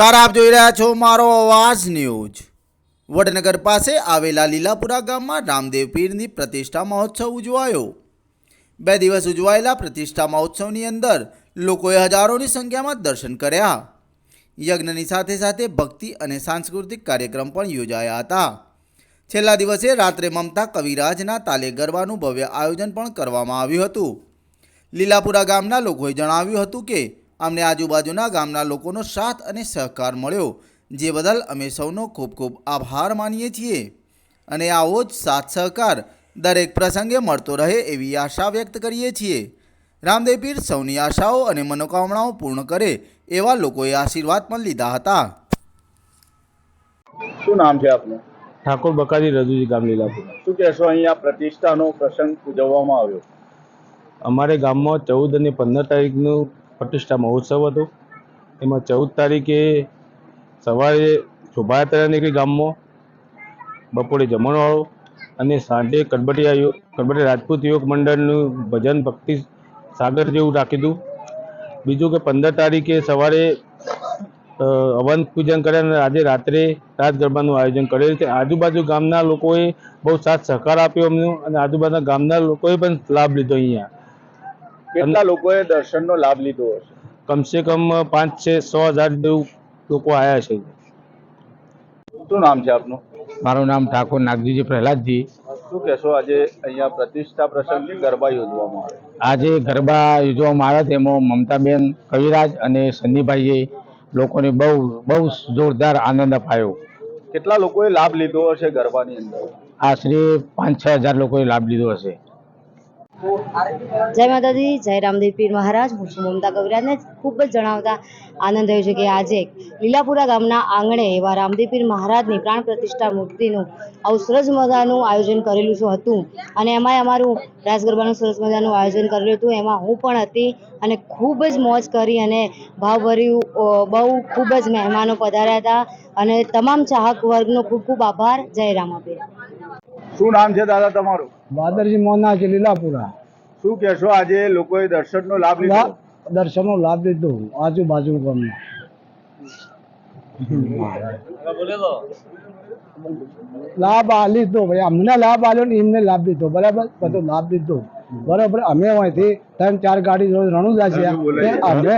નમસ્કાર, આપ જોઈ રહ્યા છો મારો અવાજ ન્યૂઝ. વડનગર પાસે આવેલા લીલાપુરા ગામમાં રામદેવ પીરની પ્રતિષ્ઠા મહોત્સવ ઉજવાયો. બે દિવસ ઉજવાયેલા પ્રતિષ્ઠા મહોત્સવની અંદર લોકોએ હજારોની સંખ્યામાં દર્શન કર્યા. યજ્ઞની સાથે સાથે ભક્તિ અને સાંસ્કૃતિક કાર્યક્રમ પણ યોજાયા હતા. છેલ્લા દિવસે રાત્રે મમતા કવિરાજના તાલે ગરબાનું ભવ્ય આયોજન પણ કરવામાં આવ્યું હતું. લીલાપુરા ગામના લોકોએ જણાવ્યું હતું કે અમને આજુબાજુના ગામના લોકોનો સાથ અને સહકાર મળ્યો જે બદલ અમે સૌનો ખૂબ ખૂબ આભાર માનીએ છીએ. અને આવો જ સાથ સહકાર દરેક પ્રસંગે મળતો રહે એવી આશા વ્યક્ત કરીએ છીએ. રામદેવપીર સૌની આશાઓ અને મનોકામનાઓ પૂર્ણ કરે એવા લોકોએ આશીર્વાદ પણ લીધા હતા. શું નામ છે આપનું? ઠાકોર બકાજી રજુજી ગામ લીલાપુર. શું કહેશો અહીંયા પ્રતિષ્ઠાનો પ્રસંગ ઉજવવામાં આવ્યો? અમારે ગામમાં ચૌદ અને પંદર તારીખનું પ્રતિષ્ઠા મહોત્સવ હતો. એમાં ચૌદ તારીખે સવારે શોભાયાત્રા નીકળી ગામમાં. બપોરે જમણવાળો અને સાંજે કડબટિયા યોગ કડબટિયા રાજપૂત યોગ મંડળનું ભજન ભક્તિ સાગર જેવું રાખી હતું બીજું કે પંદર તારીખે સવારે હવન પૂજન કર્યા અને આજે રાત્રે રાત ગરબાનું આયોજન કરેલ છે. આજુબાજુ ગામના લોકોએ બહુ સાથ સહકાર આપ્યો અમને અને આજુબાજુના ગામના લોકોએ પણ લાભ લીધો અહીંયા. કેટલા લોકોએ દર્શનનો લાભ લીધો હશે? કમસે કમ પાંચ છે સો હજાર જેવું લોકો આવ્યા છે. શું નામ છે આપનું? મારું નામ ઠાકોર નાગજીજી પ્રહલાદજી. શું કહેશો આજે અહીંયા પ્રતિષ્ઠા પ્રસંગે ગરબા યોજવામાં આવે આજે ગરબા યોજવામાં આવ્યા તેમાં મમતાબેન કવિરાજ અને સન્નીભાઈએ લોકોને બહુ બહુ જોરદાર આનંદ અપાયો. કેટલા લોકોએ લાભ લીધો હશે ગરબાની અંદર? આશરે પાંચ છ હજાર લોકોએ લાભ લીધો હશે. જય માતાજી, જય રામદેવ પીર મહારાજ. હું છું મમતા કવિરાજને ખૂબ જ જણાવતા આનંદ થયો છે કે આજે લીલાપુરા ગામના આંગણે એવા રામદેવ પીર મહારાજની પ્રાણ પ્રતિષ્ઠા મૂર્તિનું આવું સરસ મજાનું આયોજન કરેલું શું હતું? અને એમાંય અમારું રાસ ગરબાનું સરસ મજાનું આયોજન કરેલું હતું. એમાં હું પણ હતી અને ખૂબ જ મોજ કરી અને ભાવભર્યું બહુ ખૂબ જ મહેમાનો પધાર્યા હતા. અને તમામ ચાહક વર્ગનો ખૂબ ખૂબ આભાર. જય રામાપીર. શું નામ છે દાદા તમારું? બાદરજી મોના છે લીલાપુરા. શું કહેશો આજે લોકોએ દર્શનનો લાભ લીધો? દર્શનનો લાભ લીધો આજુબાજુ ગામમાં લાભ આ લીધો ભાઈ અમને લાભ આલ્યો ને એમને લાભ લીધો બરાબર? બધો લાભ લીધો. બરાબર અમે અહીંથી ત્રણ ચાર ગાડી રોજ રણુજા છે. અમે